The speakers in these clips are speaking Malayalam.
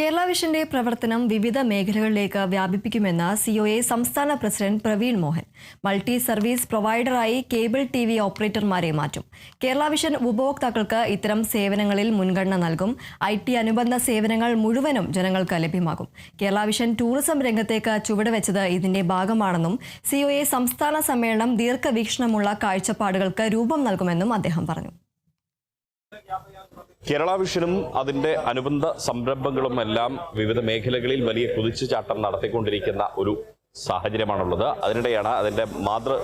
കേരള വിഷന്റെ പ്രവർത്തനം വിവിധ മേഖലകളിലേക്ക് വ്യാപിപ്പിക്കുമെന്ന് സിഒഎ സംസ്ഥാന president Praveen Mohan. Multi service പ്രൊവൈഡറായി cable T V ഓപ്പറേറ്റർമാരെ മാറ്റും. കേരള വിഷൻ ഉപഭോക്താക്കൾക്ക് ഇത്തരം സേവനങ്ങളിൽ മുൻഗണന നൽകും. ഐ ടി അനുബന്ധ സേവനങ്ങൾ മുഴുവനും ജനങ്ങൾക്ക് ലഭ്യമാകും. കേരള വിഷൻ ടൂറിസം രംഗത്തേക്ക് ചുവടുവെച്ചത് ഇതിന്റെ ഭാഗമാണെന്നും സിഒഎ സംസ്ഥാന സമ്മേളനം ദീർഘവീക്ഷണമുള്ള കാഴ്ചപ്പാടുകൾക്ക് രൂപം നൽകുമെന്നും അദ്ദേഹം പറഞ്ഞു. കേരള വിഷനും അതിന്റെ അനുബന്ധ സംരംഭങ്ങളും എല്ലാം വിവിധ മേഖലകളിൽ വലിയ കുതിച്ചുചാട്ടം നടത്തിക്കൊണ്ടിരിക്കുന്ന ഒരു സാഹചര്യമാണുള്ളത്. അതിനിടെയാണ് അതിന്റെ മാതൃ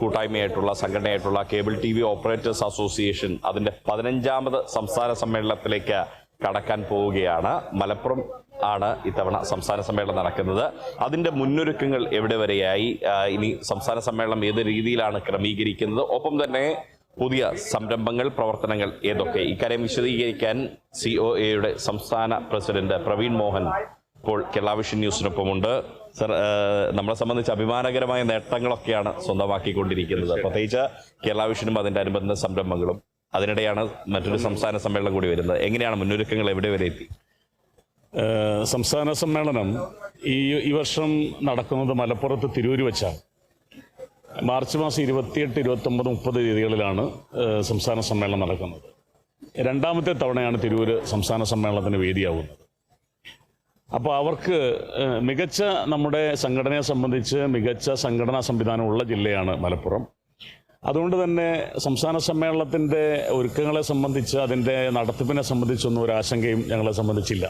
കൂട്ടായ്മയായിട്ടുള്ള സംഘടനയായിട്ടുള്ള cable T V operators association അതിന്റെ പതിനഞ്ചാമത് സംസ്ഥാന സമ്മേളനത്തിലേക്ക് കടക്കാൻ പോവുകയാണ്. മലപ്പുറം ആണ് ഇത്തവണ സംസ്ഥാന സമ്മേളനം നടക്കുന്നത്. അതിന്റെ മുന്നൊരുക്കങ്ങൾ എവിടെ വരെയായി? ഇനി സംസ്ഥാന സമ്മേളനം ഏത് രീതിയിലാണ് ക്രമീകരിക്കുന്നത്? ഒപ്പം തന്നെ പുതിയ സംരംഭങ്ങൾ പ്രവർത്തനങ്ങൾ ഏതൊക്കെ? ഇക്കാര്യം വിശദീകരിക്കാൻ സി ഒ എയുടെ സംസ്ഥാന പ്രസിഡന്റ് പ്രവീൺ മോഹൻ ഇപ്പോൾ കേരള വിഷൻ ന്യൂസിനൊപ്പമുണ്ട്. സർ നമ്മളെ സംബന്ധിച്ച് അഭിമാനകരമായ നേട്ടങ്ങളൊക്കെയാണ് സ്വന്തമാക്കിക്കൊണ്ടിരിക്കുന്നത്. പ്രത്യേകിച്ച് കേരള വിഷനും അതിന്റെ അനുബന്ധ സംരംഭങ്ങളും. അതിനിടെയാണ് മറ്റൊരു സംസ്ഥാന സമ്മേളനം കൂടി വരുന്നത്. എങ്ങനെയാണ് മുന്നൊരുക്കങ്ങൾ എവിടെ വരെ എത്തി? സംസ്ഥാന സമ്മേളനം ഈ ഈ വർഷം നടക്കുന്നത് മലപ്പുറത്ത് തിരൂര് വെച്ചാണ്. മാർച്ച് മാസം ഇരുപത്തിയെട്ട് ഇരുപത്തൊമ്പത് മുപ്പത് തീയതികളിലാണ് സംസ്ഥാന സമ്മേളനം നടക്കുന്നത്. രണ്ടാമത്തെ തവണയാണ് തിരൂര് സംസ്ഥാന സമ്മേളനത്തിന് വേദിയാവുന്നത്. അപ്പോൾ അവർക്ക് മികച്ച നമ്മുടെ സംഘടനയെ സംബന്ധിച്ച് മികച്ച സംഘടനാ സംവിധാനമുള്ള ജില്ലയാണ് മലപ്പുറം. അതുകൊണ്ട് തന്നെ സംസ്ഥാന സമ്മേളനത്തിന്റെ ഒരുക്കങ്ങളെ സംബന്ധിച്ച് അതിന്റെ നടത്തിപ്പിനെ സംബന്ധിച്ചൊന്നും ഒരു ആശങ്കയും ഞങ്ങളെ സംബന്ധിച്ചില്ല.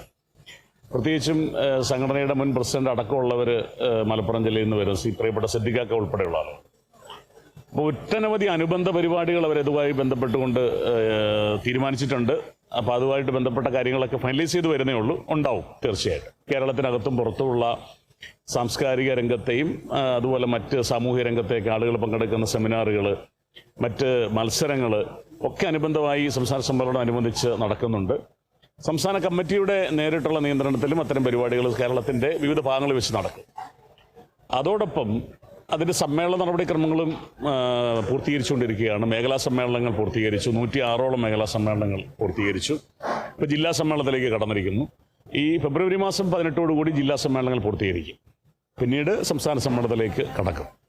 പ്രത്യേകിച്ചും സംഘടനയുടെ മുൻ പ്രസിഡന്റ് അടക്കമുള്ളവർ മലപ്പുറം ജില്ലയിൽ നിന്ന് വരും സി പ്രിയപ്പെട്ട സിദ്ദിഖാക്ക ഉൾപ്പെടെയുള്ള ആളുകൾ ഒട്ടനവധി അനുബന്ധ പരിപാടികൾ അവർ ഇതുമായി ബന്ധപ്പെട്ടുകൊണ്ട് തീരുമാനിച്ചിട്ടുണ്ട്. അപ്പോൾ അതുമായിട്ട് ബന്ധപ്പെട്ട കാര്യങ്ങളൊക്കെ ഫൈനലൈസ് ചെയ്ത് വരുന്നേ ഉള്ളൂ. ഉണ്ടാവും തീർച്ചയായിട്ടും. കേരളത്തിനകത്തും പുറത്തുമുള്ള സാംസ്കാരിക രംഗത്തെയും അതുപോലെ മറ്റ് സാമൂഹ്യ രംഗത്തേക്ക് ആളുകൾ പങ്കെടുക്കുന്ന സെമിനാറുകൾ മറ്റ് മത്സരങ്ങൾ ഒക്കെ അനുബന്ധമായി സംസ്ഥാന സമ്മേളനം അനുബന്ധിച്ച് നടക്കുന്നുണ്ട്. സംസ്ഥാന കമ്മിറ്റിയുടെ നേരിട്ടുള്ള നിയന്ത്രണത്തിലും അത്തരം പരിപാടികൾ കേരളത്തിന്റെ വിവിധ ഭാഗങ്ങളിൽ വെച്ച് നടക്കും. അതോടൊപ്പം അതിന്റെ സമ്മേളന നടപടിക്രമങ്ങളും പൂർത്തീകരിച്ചുകൊണ്ടിരിക്കുകയാണ്. മേഖലാ സമ്മേളനങ്ങൾ പൂർത്തീകരിച്ചു. നൂറ്റി ആറോളം മേഖലാ സമ്മേളനങ്ങൾ പൂർത്തീകരിച്ചു. ഇപ്പോൾ ജില്ലാ സമ്മേളനത്തിലേക്ക് കടന്നിരിക്കുന്നു. ഈ ഫെബ്രുവരി മാസം പതിനെട്ടോടുകൂടി ജില്ലാ സമ്മേളനങ്ങൾ പൂർത്തീകരിക്കും. പിന്നീട് സംസ്ഥാന സമ്മേളനത്തിലേക്ക് കടക്കും.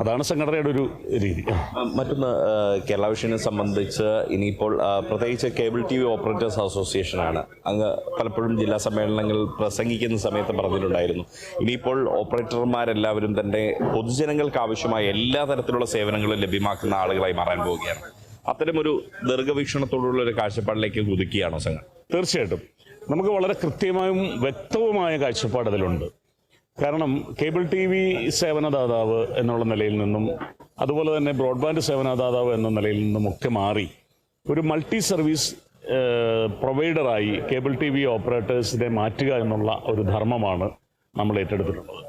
അതാണ് സംഘടനയുടെ ഒരു രീതി. മറ്റൊന്ന് കേരള വിഷയനെ സംബന്ധിച്ച് ഇനിയിപ്പോൾ പ്രത്യേകിച്ച് കേബിൾ ടി വി ഓപ്പറേറ്റേഴ്സ് അസോസിയേഷനാണ്. അങ്ങ് പലപ്പോഴും ജില്ലാ സമ്മേളനങ്ങളിൽ പ്രസംഗിക്കുന്ന സമയത്ത് പറഞ്ഞിട്ടുണ്ടായിരുന്നു. ഇനിയിപ്പോൾ ഓപ്പറേറ്റർമാരെല്ലാവരും തന്നെ പൊതുജനങ്ങൾക്ക് ആവശ്യമായ എല്ലാ തരത്തിലുള്ള സേവനങ്ങളും ലഭ്യമാക്കുന്ന ആളുകളായി മാറാൻ പോവുകയാണ്. അത്തരമൊരു ദീർഘവീക്ഷണത്തോടുള്ള ഒരു കാഴ്ചപ്പാടിലേക്ക് കുതിക്കുകയാണോ സംഘം തീർച്ചയായിട്ടും. നമുക്ക് വളരെ കൃത്യമായും വ്യക്തവുമായ കാഴ്ചപ്പാട് അതിലുണ്ട്. കാരണം കേബിൾ ടി വി സേവനദാതാവ് എന്നുള്ള നിലയിൽ നിന്നും അതുപോലെ തന്നെ ബ്രോഡ്ബാൻഡ് സേവനദാതാവ് എന്ന നിലയിൽ നിന്നും ഒക്കെ മാറി ഒരു മൾട്ടി സർവീസ് പ്രൊവൈഡറായി കേബിൾ ടി വി ഓപ്പറേറ്റേഴ്സിനെ മാറ്റുക എന്നുള്ള ഒരു ധർമ്മമാണ് നമ്മൾ ഏറ്റെടുത്തിട്ടുള്ളത്.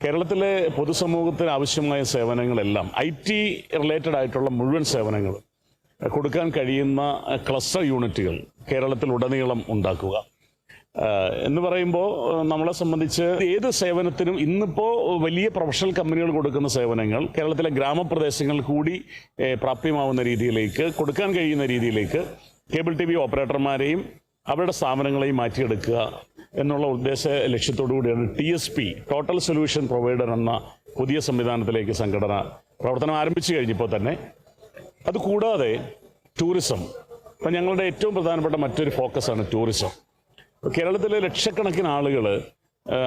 കേരളത്തിലെ പൊതുസമൂഹത്തിന് ആവശ്യമായ സേവനങ്ങളെല്ലാം ഐ ടി റിലേറ്റഡ് ആയിട്ടുള്ള മുഴുവൻ സേവനങ്ങളും കൊടുക്കാൻ കഴിയുന്ന ക്ലസ്റ്റർ യൂണിറ്റുകൾ കേരളത്തിൽ ഉടനീളം ഉണ്ടാക്കുക. എന്ന് പറയുമ്പോൾ നമ്മളെ സംബന്ധിച്ച് ഏത് സേവനത്തിനും ഇന്നിപ്പോൾ വലിയ പ്രൊഫഷണൽ കമ്പനികൾ കൊടുക്കുന്ന സേവനങ്ങൾ കേരളത്തിലെ ഗ്രാമപ്രദേശങ്ങളിൽ കൂടി പ്രാപ്യമാവുന്ന രീതിയിലേക്ക് കൊടുക്കാൻ കഴിയുന്ന രീതിയിലേക്ക് കേബിൾ ടി വി ഓപ്പറേറ്റർമാരെയും അവരുടെ സ്ഥാപനങ്ങളെയും മാറ്റിയെടുക്കുക എന്നുള്ള ഉദ്ദേശ ലക്ഷ്യത്തോടു കൂടിയാണ് T S P total solution provider എന്ന പുതിയ സംവിധാനത്തിലേക്ക് സംഘടന പ്രവർത്തനം ആരംഭിച്ചു കഴിഞ്ഞപ്പോൾ തന്നെ. അതുകൂടാതെ ടൂറിസം. ഇപ്പം ഞങ്ങളുടെ ഏറ്റവും പ്രധാനപ്പെട്ട മറ്റൊരു ഫോക്കസാണ് ടൂറിസം. കേരളത്തിലെ ലക്ഷക്കണക്കിന് ആളുകൾ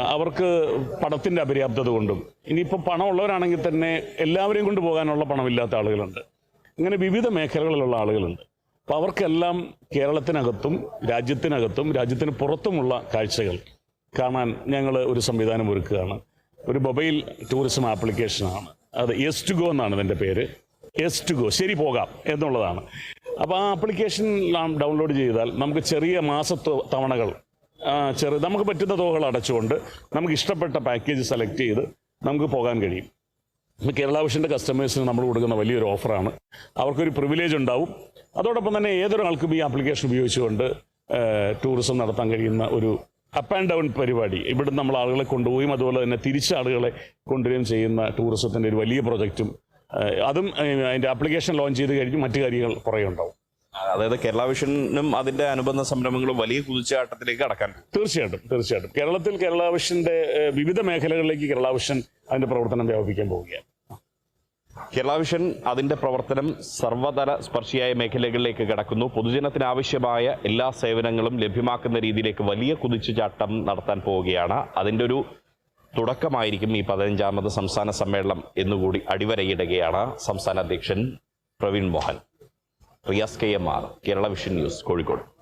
അവർക്ക് പണത്തിന്റെ അപര്യാപ്തത കൊണ്ടും ഇനിയിപ്പോൾ പണമുള്ളവരാണെങ്കിൽ തന്നെ എല്ലാവരെയും കൊണ്ട് പോകാനുള്ള പണമില്ലാത്ത ആളുകളുണ്ട്. ഇങ്ങനെ വിവിധ മേഖലകളിലുള്ള ആളുകളുണ്ട്. അപ്പോൾ അവർക്കെല്ലാം കേരളത്തിനകത്തും രാജ്യത്തിനകത്തും രാജ്യത്തിന് പുറത്തുമുള്ള കാഴ്ചകൾ കാണാൻ ഞങ്ങൾ ഒരു സംവിധാനം ഒരുക്കുകയാണ്. ഒരു മൊബൈൽ ടൂറിസം ആപ്ലിക്കേഷനാണ്. അത് എസ് ടു ഗോ എന്നാണ് ഇതിന്റെ പേര്. എസ് ടു ഗോ ശരി പോകാം എന്നുള്ളതാണ്. അപ്പോൾ ആ ആപ്ലിക്കേഷൻ ഡൗൺലോഡ് ചെയ്താൽ നമുക്ക് ചെറിയ മാസ തവണകൾ ചെറു നമുക്ക് പറ്റുന്ന തുകകൾ അടച്ചുകൊണ്ട് നമുക്ക് ഇഷ്ടപ്പെട്ട പാക്കേജ് സെലക്ട് ചെയ്ത് നമുക്ക് പോകാൻ കഴിയും. കേരള വിഷന്റെ കസ്റ്റമേഴ്സിന് നമ്മൾ കൊടുക്കുന്ന വലിയൊരു ഓഫറാണ് അവർക്കൊരു പ്രിവിലേജ് ഉണ്ടാവും. അതോടൊപ്പം തന്നെ ഏതൊരാൾക്കും ഈ ആപ്ലിക്കേഷൻ ഉപയോഗിച്ചുകൊണ്ട് ടൂറിസം നടത്താൻ കഴിയുന്ന ഒരു അപ്പ് ആൻഡ് ഡൗൺ പരിപാടി. ഇവിടുന്ന് നമ്മൾ ആളുകളെ കൊണ്ടുപോവുകയും അതുപോലെ തന്നെ തിരിച്ച് ആളുകളെ കൊണ്ടുവരികയും ചെയ്യുന്ന ടൂറിസത്തിന്റെ ഒരു വലിയ പ്രൊജക്റ്റും അതും അതിന്റെ അതിന്റെ ആപ്ലിക്കേഷൻ ലോഞ്ച് ചെയ്ത് കഴിഞ്ഞ് മറ്റു കാര്യങ്ങൾ കുറേ ഉണ്ടാവും. അതായത് കേരള വിഷനും അതിന്റെ അനുബന്ധ സംരംഭങ്ങളും വലിയ കുതിച്ചാട്ടത്തിലേക്ക് കടക്കാൻ. തീർച്ചയായിട്ടും തീർച്ചയായിട്ടും. കേരളത്തിൽ കേരള വിഷന്റെ വിവിധ മേഖലകളിലേക്ക് കേരള വിഷൻ അതിന്റെ പ്രവർത്തനം വ്യാപിപ്പിക്കാൻ പോവുകയാണ്. കേരള വിഷൻ അതിന്റെ പ്രവർത്തനം സർവതല സ്പർശിയായ മേഖലകളിലേക്ക് കടക്കുന്നു. പൊതുജനത്തിന് ആവശ്യമായ എല്ലാ സേവനങ്ങളും ലഭ്യമാക്കുന്ന രീതിയിലേക്ക് വലിയ കുതിച്ചുചാട്ടം നടത്താൻ പോവുകയാണ്. അതിന്റെ ഒരു തുടക്കമായിരിക്കും ഈ പതിനഞ്ചാമത് സംസ്ഥാന സമ്മേളനം എന്നുകൂടി അടിവരയിടുകയാണ് സംസ്ഥാന അധ്യക്ഷൻ Praveen Mohan. Riyas K M R Kerala vision news Kozhikode.